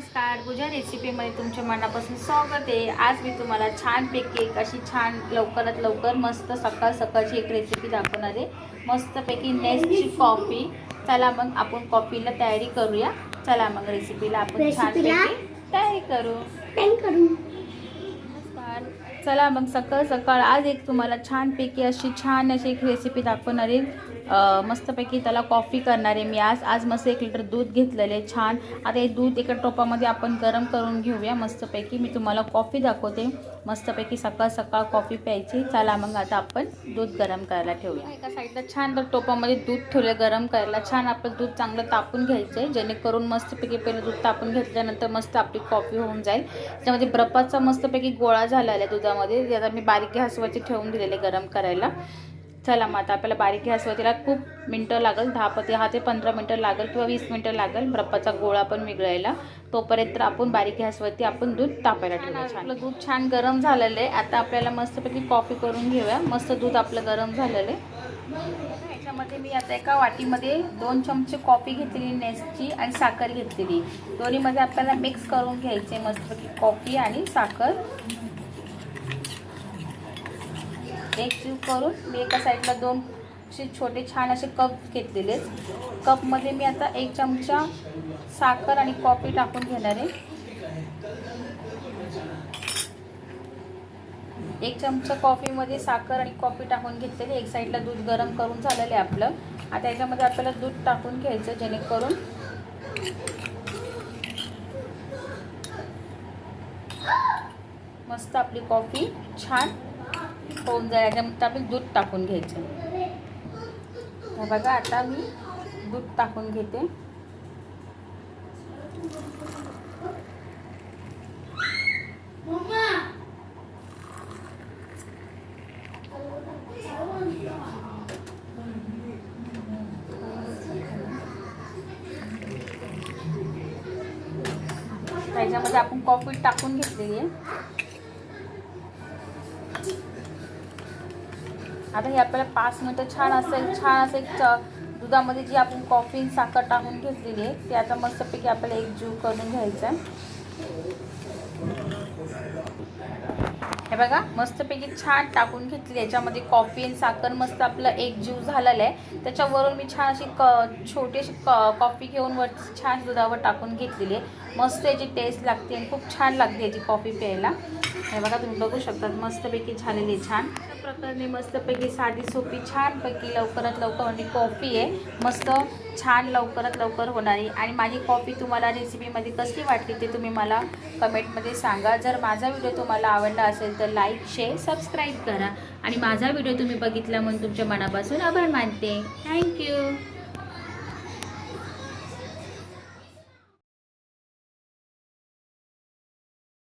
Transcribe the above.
नमस्कार पूजा रेसिपीमध्ये तुमच्या मनापासून स्वागत आहे. आज मी तुम्हाला छानपैकी एक अशी छान लवकरात लवकर मस्त सकाळ सकाळची एक रेसिपी दाखवणार आहे. मस्तपैकी नेस्टची कॉफी चला मग आपण कॉफीला तयारी करूया. चला मग रेसिपीला आपण? छानपैकी तयारी करू. नमस्कार. चला मग सकाळ सकाळ आज एक तुम्हाला छानपैकी अशी छान अशी एक रेसिपी दाखवणार आहे. मस्तपैकी त्याला कॉफी करणार आहे मी आज. आज मस्त एक लिटर दूध घेतलेले छान. आता हे दूध एका टोपामध्ये आपण गरम करून घेऊया मस्तपैकी. मी तुम्हाला कॉफी दाखवते. मस्तपैकी सकाळ सकाळ कॉफी प्यायची. चला मग आता आपण दूध गरम करायला ठेवूया. एका साईडला छान तर टोपामध्ये दूध ठेवलं गरम करायला छान आपलं दूध चांगलं तापून घ्यायचं आहे जेणेकरून मस्तपैकी पहिलं दूध तापून घेतल्यानंतर मस्त आपली कॉफी होऊन जाईल. त्याच्यामध्ये ब्रपाचा मस्तपैकी गोळा झालेला आहे दुधामध्ये. त्याचा आता मी बारीक गॅसवरती ठेवून दिलेले गरम करायला. चला मग आता आपल्याला बारीक गॅसवरतीला खूप मिनटं लागेल दहा ते दहा ते पंधरा मिनटं लागेल किंवा वीस मिनटं लागेल. बर्फाचा गोळा पण विगळायला तोपर्यंत आपण बारीक गॅसवरती आपण दूध तापायला ठेवूया. छान आपलं दूध छान गरम झालेलं आहे. आता आपल्याला मस्तपैकी कॉफी करून घेऊया. मस्त दूध आपलं गरम झालेलं आहे. याच्यामध्ये मी आता एका वाटीमध्ये दोन चमचे कॉफी घेतलेली नेसची आणि साखर घेतलेली दोन्हीमध्ये आपल्याला मिक्स करून घ्यायचे मस्तपैकी कॉफी आणि साखर. एक जीव करून मी एका साईडला दोन असे छोटे छान असे कप घेतलेले कपमध्ये मी आता एक चमचा साखर आणि कॉफी टाकून घेणार आहे. एक चमचा कॉफीमध्ये साखर आणि कॉफी टाकून घेतलेली. एक साईडला दूध गरम करून झालेलं आहे आपलं. आता याच्यामध्ये आपल्याला दूध टाकून घ्यायचं जेणेकरून मस्त आपली कॉफी छान होऊन जाईल याच्यामध्ये आपण दूध टाकून घ्यायचं तर बघा आता मी दूध टाकून घेते त्याच्यामध्ये आपण कॉफी टाकून घेतलेली आहे आता हे आपल्याला पाच मिनटं छान असं एक छान असं एक च- दुधामध्ये जी आपण कॉफी साखर टाकून घेतलेली आहे ती आता मस्तपैकी आपल्याला एक जीव करून घ्यायचं आहे. हे बघा मस्तपैकी छान टाकून घेतली. याच्यामध्ये कॉफी आणि साखर मस्त आपलं एक जीव झालेलं आहे. त्याच्यावरून मी छान अशी क छोटीशी क कॉफी घेऊन वरती छान दुधावर टाकून घेतलेली आहे. मस्त याची टेस्ट लागते आणि खूप छान लागते याची कॉफी प्यायला. हे बघा तुम्ही बघू शकतात मस्तपैकी झालेली आहे छान. अशा प्रकारे मस्तपैकी साधी सोपी छानपैकी लवकरात लवकर आणि कॉफी आहे. मस्त छान लवकरात लवकर होणारी. आणि माझी कॉफी तुम्हाला रेसिपीमध्ये कशी वाटली ते तुम्ही मला कमेंटमध्ये सांगा. जर माझा व्हिडिओ तुम्हाला आवडला असेल असेल तर लाईक शेअर सबस्क्राईब करा. आणि माझा व्हिडिओ तुम्ही बघितला म्हणून तुमच्या मनापासून आभार मानते. थँक्यू